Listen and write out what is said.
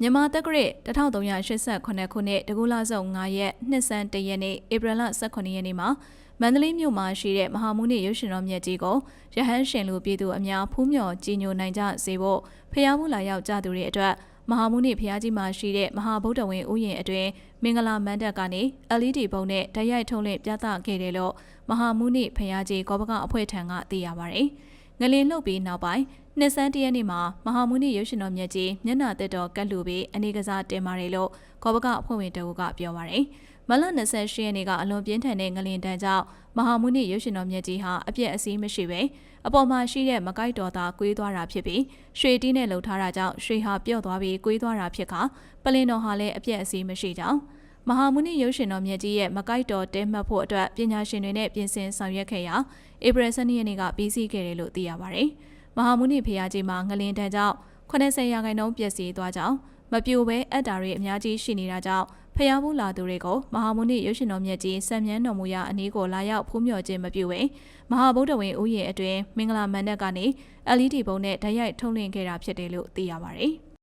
မြန်မာတက္ကရာ1388ခုနှစ်တကူလာစုံ9ရက်နှစ်ဆန်း1ရက်နေ့ဧပြီလ18ရက်နေ့မှာမန္တလေးမြို့မှာရှိတဲ့မဟာမုနိရုပ်ရှင်တော်မြတ်ကြီးကိုရဟန်းရှင်လူပြည်သူအများဖူးမြော်ကြည်ညိုနိုင်ကြစေဖို့ဖျားမှုလာရောက်ကြသူတွေအတွက်မဟာမုနိဖျားကြီးမှာရှိတဲ့မဟာဗုဒ္ဓဝင်ဥယျာဉ်အတွင်းမင်္ဂလာမန္တပ်ကနေ LED ပုံနဲ့ဓာတ်ရိုက်ထုံးလင့်ပြသခဲ့တယ်လို့မဟာမုနိဖျားကြီးကောပကအဖွဲ့ထံကသိရပါတယ်။ ငလင်လှုပ်ပြီးနောက်ပိုင်းနှစ်ဆန်းတရက်နေ့မှာမဟာမုနိရုပ်ရှင်တော်မြတ်ကြီးမျက်နှာတက်တော်ကတ်လူပြီးအနေကစားတင်ပါတယ်လို့ကောပကအဖွဲ့ဝင်တအုပ်ကပြောပါတယ်။မလ28ရက်နေ့ကအလွန်ပြင်းထန်တဲ့ငလင်တန်းကြောင့်မဟာမုနိရုပ်ရှင်တော်မြတ်ကြီးဟာအပြည့်အစည်းမရှိပဲအပေါ်မှာရှိတဲ့မကိုက်တော်သားကွေးသွားတာဖြစ်ပြီးရွှေတီးနဲ့လှုပ်ထားတာကြောင့်ရွှေဟာပြော့သွားပြီးကွေးသွားတာဖြစ်ခါပလင်တော်ဟာလည်းအပြည့်အစည်းမရှိကြောင်း မဟာမုနိရုပ်ရှင်တော်မြတ်ကြီးရဲ့မကိုက်တော်တဲမှတ်ဖို့အတွက်ပညာရှင်တွေနဲ့ပြင်ဆင်ဆောင်ရွက်ခဲ့ရာဧပြီ12ရက်နေ့ကပြီးစီးခဲ့တယ်လို့သိရပါတယ်။မဟာမုနိဖျားကြီးမှာငလင်တန်းကြောင့်80ရာခိုင်နှုန်းပျက်စီးသွားကြောင်းမပြိုဘဲအပ်တာတွေအများကြီးရှိနေတာကြောင့်ဖျားမှုလာသူတွေကိုမဟာမုနိရုပ်ရှင်တော်မြတ်ကြီးစံမြန်းတော်မူရာအနည်းကိုလာရောက်ဖူးမြော်ခြင်းမပြုဘဲမဟာဗုဒ္ဓဝင်ဥယျာဉ်အတွင်းမင်္ဂလာမန္တကနေ LED ပုံနဲ့ဓာတ်ရိုက်ထုတ်လွှင့်ခဲ့တာဖြစ်တယ်လို့သိရပါတယ်။